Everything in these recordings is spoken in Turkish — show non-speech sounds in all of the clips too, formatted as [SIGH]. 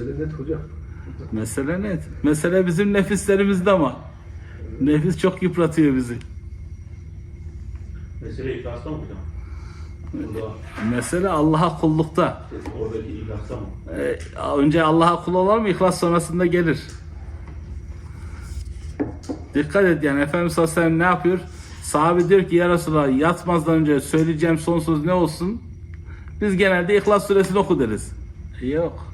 Mesele net hocam. Mesele net. Mesele bizim nefislerimizde ama. Nefis çok yıpratıyor bizi. Mesele ihlasta mı hocam? Burada, Mesele Allah'a kullukta. oradaki ihlasta mı? Ee, önce Allah'a kul olalım, ihlas sonrasında gelir. Dikkat et yani Efendimiz sallallahu aleyhi ve sellem ne yapıyor? Sahabe diyor ki ya Resulallah yatmazdan önce söyleyeceğim son söz ne olsun? Biz genelde İhlas suresini oku deriz. Yok.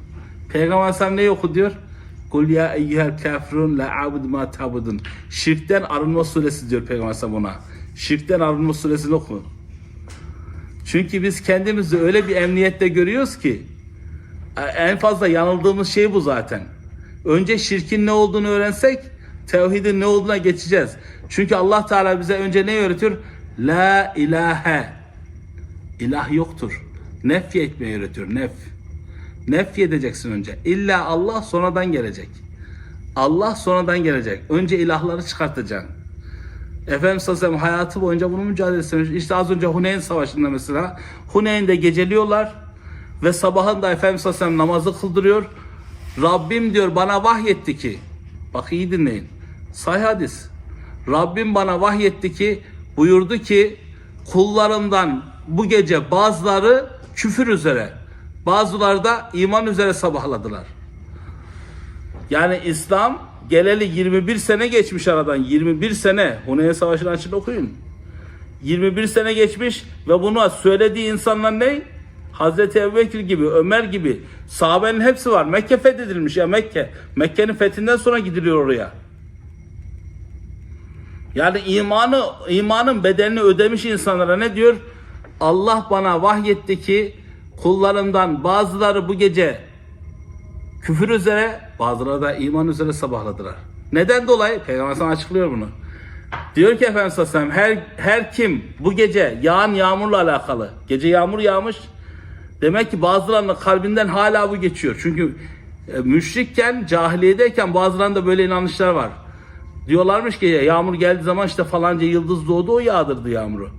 Peygamber aleyhisselam ne oku diyor? Kul ya eyyuhel kafirun la abudu ma tabudun. Şirkten arınma suresi diyor Peygamber aleyhisselam ona. Şirkten arınma suresini oku. Çünkü biz kendimizi öyle bir emniyette görüyoruz ki en fazla yanıldığımız şey bu zaten. Önce şirkin ne olduğunu öğrensek tevhidin ne olduğuna geçeceğiz. Çünkü Allah Teala bize önce ne öğretiyor? La ilahe. İlah yoktur. Nef etmeyi öğretiyor. Nef. Nef edeceksin önce. İlla Allah sonradan gelecek. Allah sonradan gelecek. Önce ilahları çıkartacaksın. Efendimiz sallallahu hayatı boyunca bunun mücadelesini vermiş. İşte az önce Huneyn Savaşı'nda mesela Huneyn'de geceliyorlar ve sabahında Efendimiz sallallahu namazı kıldırıyor. Rabbim diyor bana vahyetti ki bak iyi dinleyin. Sahih hadis. Rabbim bana vahyetti ki buyurdu ki kullarımdan bu gece bazıları küfür üzere bazıları da iman üzere sabahladılar. Yani İslam geleli 21 sene geçmiş aradan. 21 sene. Huneyn Savaşı'nı açın okuyun. 21 sene geçmiş ve bunu söylediği insanlar ne? Hazreti Ebubekir gibi, Ömer gibi sahabenin hepsi var. Mekke fethedilmiş ya Mekke. Mekke'nin fethinden sonra gidiliyor oraya. Yani imanı imanın bedelini ödemiş insanlara ne diyor? Allah bana vahyetti ki kullarımdan bazıları bu gece küfür üzere bazıları da iman üzere sabahladılar. Neden dolayı? Peygamber sana açıklıyor bunu. Diyor ki Efendimiz sallallahu aleyhi ve sellem, her, her kim bu gece yağan yağmurla alakalı, gece yağmur yağmış, demek ki bazılarının kalbinden hala bu geçiyor. Çünkü e, müşrikken, cahiliyedeyken bazılarında böyle inanışlar var. Diyorlarmış ki yağmur geldiği zaman işte falanca yıldız doğdu o yağdırdı yağmuru.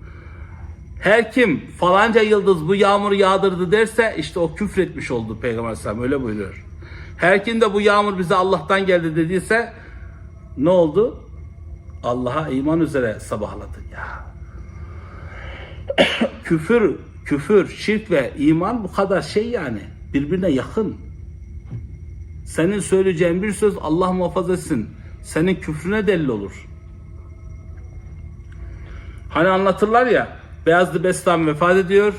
Her kim falanca yıldız bu yağmuru yağdırdı derse işte o küfretmiş oldu Peygamber Aleyhisselam öyle buyuruyor. Her kim de bu yağmur bize Allah'tan geldi dediyse ne oldu? Allah'a iman üzere sabahladı ya. [COUGHS] küfür, küfür, şirk ve iman bu kadar şey yani. Birbirine yakın. Senin söyleyeceğin bir söz Allah muhafaza etsin. Senin küfrüne delil olur. Hani anlatırlar ya Beyazlı Bestami vefat ediyor.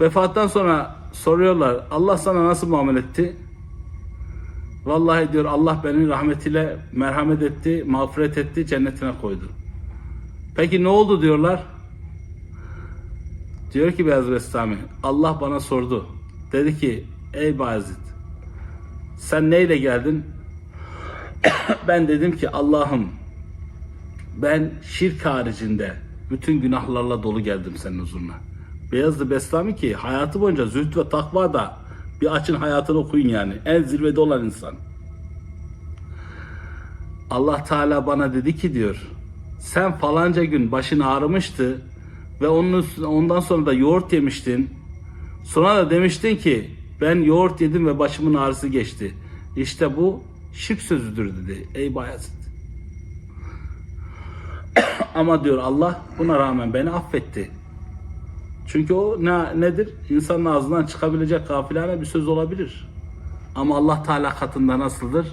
Vefattan sonra soruyorlar Allah sana nasıl muamele etti? Vallahi diyor Allah beni rahmetiyle merhamet etti, mağfiret etti, cennetine koydu. Peki ne oldu diyorlar? Diyor ki Beyaz Bestami Allah bana sordu. Dedi ki ey Bayezid sen neyle geldin? [COUGHS] ben dedim ki Allah'ım ben şirk haricinde bütün günahlarla dolu geldim senin huzuruna. Beyazlı Bestami ki hayatı boyunca zühd ve takva da bir açın hayatını okuyun yani. En zirvede olan insan. Allah Teala bana dedi ki diyor sen falanca gün başın ağrımıştı ve onun üstüne, ondan sonra da yoğurt yemiştin. Sonra da demiştin ki ben yoğurt yedim ve başımın ağrısı geçti. İşte bu şirk sözüdür dedi. Ey Bayezid. [COUGHS] Ama diyor Allah buna rağmen beni affetti. Çünkü o ne, nedir? İnsanın ağzından çıkabilecek gafilane bir söz olabilir. Ama Allah Teala katında nasıldır?